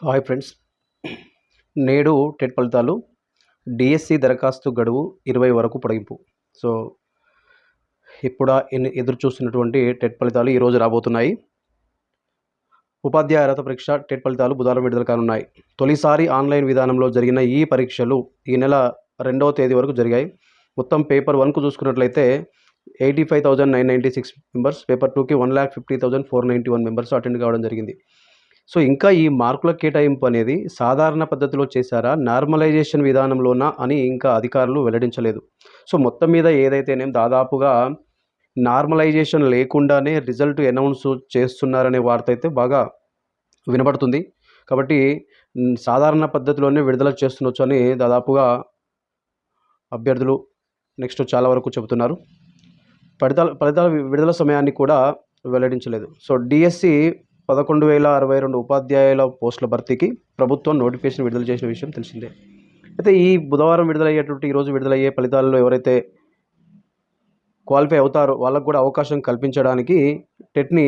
Hi friends. నేడు TET ఫలితాలు DSC దరఖాస్తు గడువు ఇరవై వరకు పొడిగింపు. సో ఇప్పుడు ఎదురు చూస్తున్నటువంటి టెట్ ఫలితాలు ఈరోజు రాబోతున్నాయి. ఉపాధ్యాయ అర్హత పరీక్ష టెట్ ఫలితాలు బుధవారం విడుదల కానున్నాయి. తొలిసారి ఆన్లైన్ విధానంలో జరిగిన ఈ పరీక్షలు ఈ నెల రెండవ తేదీ వరకు జరిగాయి. మొత్తం పేపర్ వన్కు చూసుకున్నట్లయితే eighty five thousand nine ninety six members paper టూకి one lakh fifty thousand four ninety one members attend కావడం జరిగింది. సో ఇంకా ఈ మార్కుల కేటాయింపు అనేది సాధారణ పద్ధతిలో చేశారా? నార్మలైజేషన్ విధానంలోనా అని ఇంకా అధికారులు వెల్లడించలేదు. సో మొత్తం మీద ఏదైతేనేం దాదాపుగా నార్మలైజేషన్ లేకుండానే రిజల్ట్ అనౌన్స్ చేస్తున్నారనే వార్త అయితే బాగా వినబడుతుంది. కాబట్టి సాధారణ పద్ధతిలోనే విడుదల చేస్తుండొచ్చు అని దాదాపుగా అభ్యర్థులు నెక్స్ట్ చాలా వరకు చెబుతున్నారు. ఫలితాల ఫలితాల విడుదల సమయాన్ని కూడా వెల్లడించలేదు. సో డిఎస్సి పదకొండు వేల అరవై రెండు ఉపాధ్యాయుల పోస్టుల భర్తీకి ప్రభుత్వం నోటిఫికేషన్ విడుదల చేసిన విషయం తెలిసిందే. అయితే ఈ బుధవారం విడుదలయ్యేటువంటి ఈరోజు విడుదలయ్యే ఫలితాల్లో ఎవరైతే క్వాలిఫై అవుతారో వాళ్ళకు కూడా అవకాశం కల్పించడానికి టెట్ని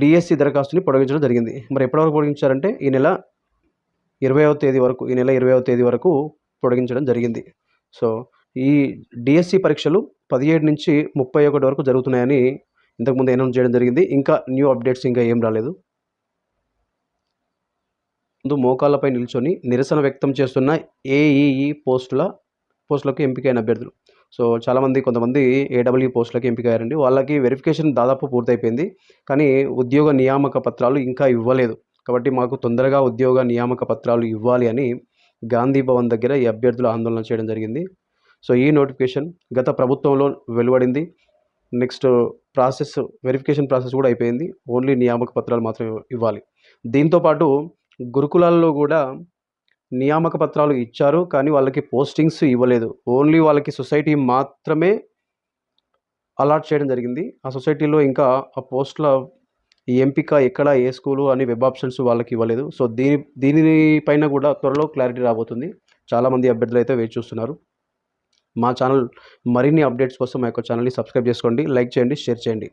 డిఎస్సి దరఖాస్తుని పొడిగించడం జరిగింది. మరి ఎప్పటివరకు పొడిగించారంటే ఈ నెల ఇరవైవ తేదీ వరకు ఈ నెల ఇరవైవ తేదీ వరకు పొడిగించడం జరిగింది. సో ఈ డిఎస్సి పరీక్షలు పదిహేడు నుంచి ముప్పై ఒకటి వరకు జరుగుతున్నాయని ఇంతకుముందు అనౌన్స్ చేయడం జరిగింది. ఇంకా న్యూ అప్డేట్స్ ఇంకా ఏం రాలేదు. ముందు మోకాళ్ళపై నిల్చొని నిరసన వ్యక్తం చేస్తున్న ఏఈఈ పోస్టుల పోస్టులకు ఎంపికైన అభ్యర్థులు. సో చాలామంది కొంతమంది ఏడబ్ల్యూ పోస్టులకు ఎంపికయ్యారండి. వాళ్ళకి వెరిఫికేషన్ దాదాపు పూర్తయిపోయింది. కానీ ఉద్యోగ నియామక పత్రాలు ఇంకా ఇవ్వలేదు. కాబట్టి మాకు తొందరగా ఉద్యోగ నియామక పత్రాలు ఇవ్వాలి అని గాంధీ భవన్ దగ్గర ఈ అభ్యర్థులు ఆందోళన చేయడం జరిగింది. సో ఈ నోటిఫికేషన్ గత ప్రభుత్వంలో వెలువడింది. నెక్స్ట్ ప్రాసెస్ వెరిఫికేషన్ ప్రాసెస్ కూడా అయిపోయింది. ఓన్లీ నియామక పత్రాలు మాత్రం ఇవ్వాలి. దీంతోపాటు గురుకులాల్లో కూడా నియామక పత్రాలు ఇచ్చారు కానీ వాళ్ళకి పోస్టింగ్స్ ఇవ్వలేదు. ఓన్లీ వాళ్ళకి సొసైటీ మాత్రమే అలాట్ చేయడం జరిగింది. ఆ సొసైటీలో ఇంకా ఆ పోస్టుల ఈ ఎంపిక ఎక్కడ ఏ స్కూలు అని వెబ్ ఆప్షన్స్ వాళ్ళకి ఇవ్వలేదు. సో దీని దీనిపైన కూడా త్వరలో క్లారిటీ రాబోతుంది. చాలామంది అభ్యర్థులు అయితే వేచి చూస్తున్నారు. మా ఛానల్ మరిన్ని అప్డేట్స్ కోసం మా యొక్క ఛానల్ని సబ్స్క్రైబ్ చేసుకోండి లైక్ చేయండి షేర్ చేయండి.